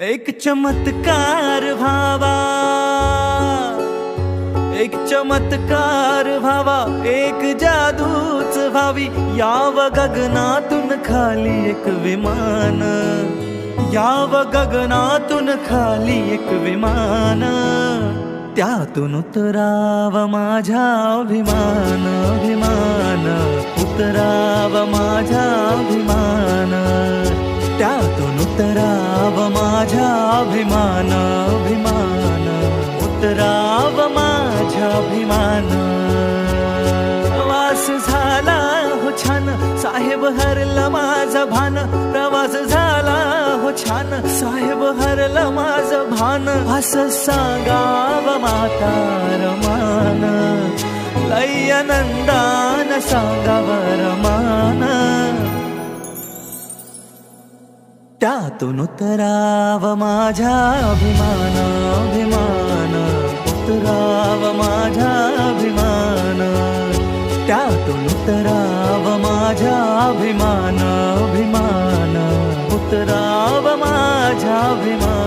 एक चमत्कार व्हावा. एक चमत्कार व्हावा. एक जादूच भावी याव गगनातून खाली एक विमान. याव गगनातून खाली एक विमान. त्यातून उतराव माझ्या अभिमान. अभिमान उतराव माझ्या अभिमान. त्यातून उतराव माझ्या अभिमान अभिमान उतराव माझ्या अभिमान. प्रवास झाला हो छान साहेब हरला माझा भान. प्रवास झाला हो छान साहेब हरला माझं भान. असं सांगाव माता रमान लय नंदान सांगा त्यातून उतराव माझ्या अभिमान अभिमान. उतराव माझ्या अभिमान. त्यातून उतराव माझ्या अभिमान अभिमान. उतराव माझ्या अभिमान.